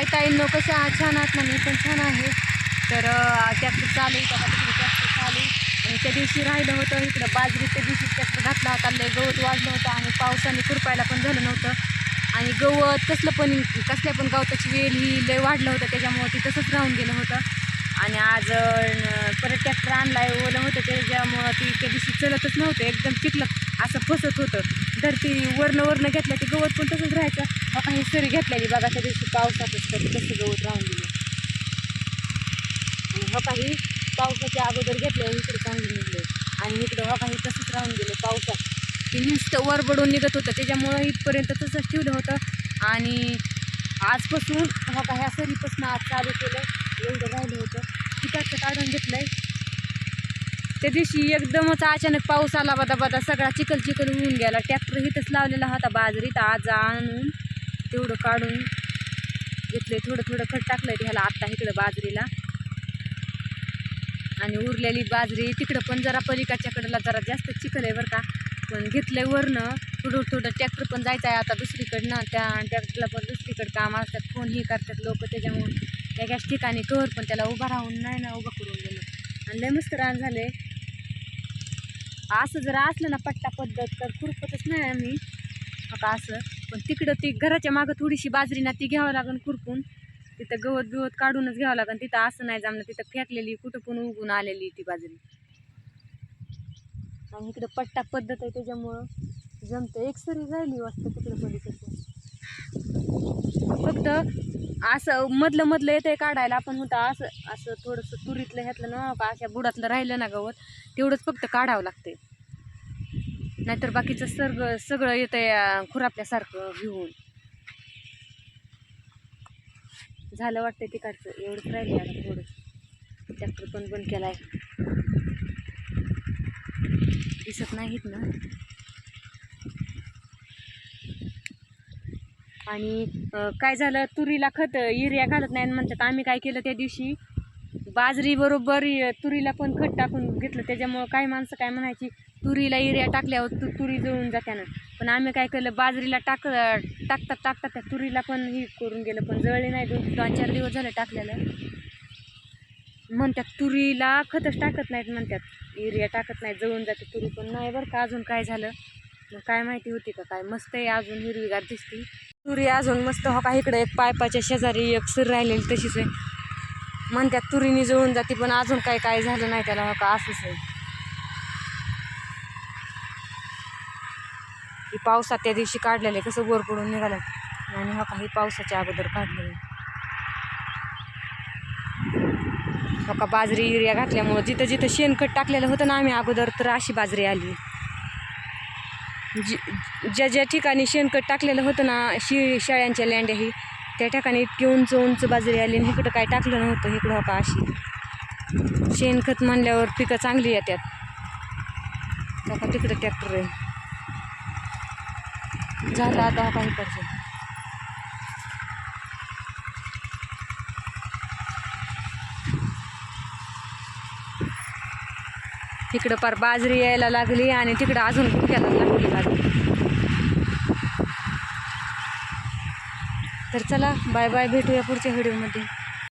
हाय ताईंनो लोक छान आहात ना? मी पण छान आहे. तर ट्रॅक्टर चालू आहे. त्या तिकडे ट्रॅक्टर चालू आहे. आणि त्या दिवशी राहिलं होतं. इकडं बाजरी त्या दिवशी ट्रॅक्टर घातला होता. लय गवत वाजलं होतं आणि पावसाने खुरपायला पण झालं नव्हतं. आणि गवत कसलं पण कसल्या पण गवताची वेल ही लय वाढलं होतं. त्याच्यामुळं ती तसंच राहून गेलं होतं. आणि आज परत ट्रॅक्टर आहे ओलं होतं त्याच्यामुळं ती त्या दिवशी चलतच नव्हतं एकदम चिखलं असं फसत होतं. तर ती वरनं वरनं घेतलं ते गवत पण तसंच राहायचं. मग काही सरी घेतलेली बघा त्या दिवशी पावसातच तर तसं गवत राहून गेलं. आणि हो काही पावसाच्या अगोदर घेतले इकडे चांगली निघले. आणि इकडं हो काही तसंच राहून गेले पावसात. ते नुसतं वरबडून निघत होतं त्याच्यामुळं इथपर्यंत तसंच ठेवलं होतं. आणि आजपासून हो हका ह्या सरीपासून आज चालू केलं एवढं राहिलं होतं. तिकडचं काढून आहे त्या दिवशी एकदमच अचानक पाऊस आला बदा बदा. सगळा चिखल चिखल होऊन गेला. ट्रॅक्टर इथंच लावलेला होता बाजरीत. आज आणून तेवढं काढून घेतलं थोडं थोडं खत टाकलंय ह्याला आत्ता इकडं बाजरीला. आणि उरलेली बाजरी तिकडं पण जरा पलिकाच्या कडेला जरा जास्त चिखल आहे बरं का. पण घेतलंय वरनं. थोडं थोडं ट्रॅक्टर पण जायचं आहे आता दुसरीकडनं. त्या ट्रॅक्टरला पण दुसरीकडे काम असतात. फोनही करतात लोक त्याच्यामुळे. एकाच ठिकाणी कर पण त्याला उभा राहून नाही ना उभं करून गेलं. आणि लय मस्त रान झाले असं जर असलं ना पट्टा पद्धत तर खुरपतच नाही आम्ही. आता असं. पण तिकडं ती घराच्या मागं थोडीशी बाजरी ना ती घ्यावं लागेल खुरपून. तिथं गवत बिवत काढूनच घ्यावं लागेल तिथं असं नाही जमलं तिथं फेकलेली कुठं पण उगून आलेली ती बाजरी. आणि इकडं पट्टा पद्धत आहे त्याच्यामुळं जमतं एकसरी राहिली वाटतं तिकडं पलीकडचं. फक्त असं मधलं मधलं येतंय काढायला. आपण होतं असं असं थोडंसं तुरीतलं ह्यातलं ना का अशा बुडातलं राहिलं ना गवत तेवढंच फक्त काढावं लागते नाहीतर बाकीचं सर्ग सगळं येतं खुरापल्यासारखं घेऊन. झालं वाटतंय तिकडचं एवढंच राहिलं आता थोडं. ट्रॅक्टर पण बंद केलाय. दिसत नाहीत ना. आणि काय झालं? तुरीला खत युरिया घालत नाही म्हणतात आम्ही काय केलं त्या दिवशी? बाजरी बरोबर तुरीला पण खत टाकून घेतलं. त्याच्यामुळं काही माणसं काय म्हणायची तुरीला युरिया टाकल्यावर तू तुरी जळून जात्यानं पण आम्ही काय केलं? बाजरीला टाक टाकतात टाकतात. त्या तुरीला पण ही करून गेलं पण जळले नाही. दोन दोन चार दिवस झाले टाकलेलं. म्हणतात तुरीला खतच टाकत नाहीत म्हणतात. युरिया टाकत नाही जळून जाते तुरी. पण नाही बरं का अजून काय झालं? मग काय माहिती होती का काय? मस्त आहे अजून हिरवीगार दिसती. तुरी अजून मस्त हो का इकडे एक पायपाच्या शेजारी एक सर राहिलेली तशीच आहे. म्हणतात तुरीने जळून जाते पण अजून काय काय झालं नाही त्याला हो का असंच आहे. ही पावसात त्या दिवशी काढलेलं आहे कसं वर पडून निघालं. आणि हो काही पावसाच्या अगोदर काढलेलं आहे. हो का बाजरी युरिया घातल्यामुळं जिथं जिथं शेणखत टाकलेलं होतं ना आम्ही अगोदर तर अशी बाजरी आली. जी ज्या ज्या ठिकाणी शेणखत टाकलेलं होतं ना शि शाळ्यांच्या लँड्या ही त्या ठिकाणी इतकी उंच उंच बाजरी आली आणि इकडं काय टाकलं नव्हतं इकडं हो का अशी. शेणखत म्हणल्यावर पिकं चांगली येतात. तिकडं ट्रॅक्टर आहे. झालं आता हो का तिकडं पार बाजरी यायला लागली आणि तिकडं अजून गुडघ्याला लागली बाजरी. तर चला बाय बाय भेटूया पुढच्या व्हिडिओमध्ये.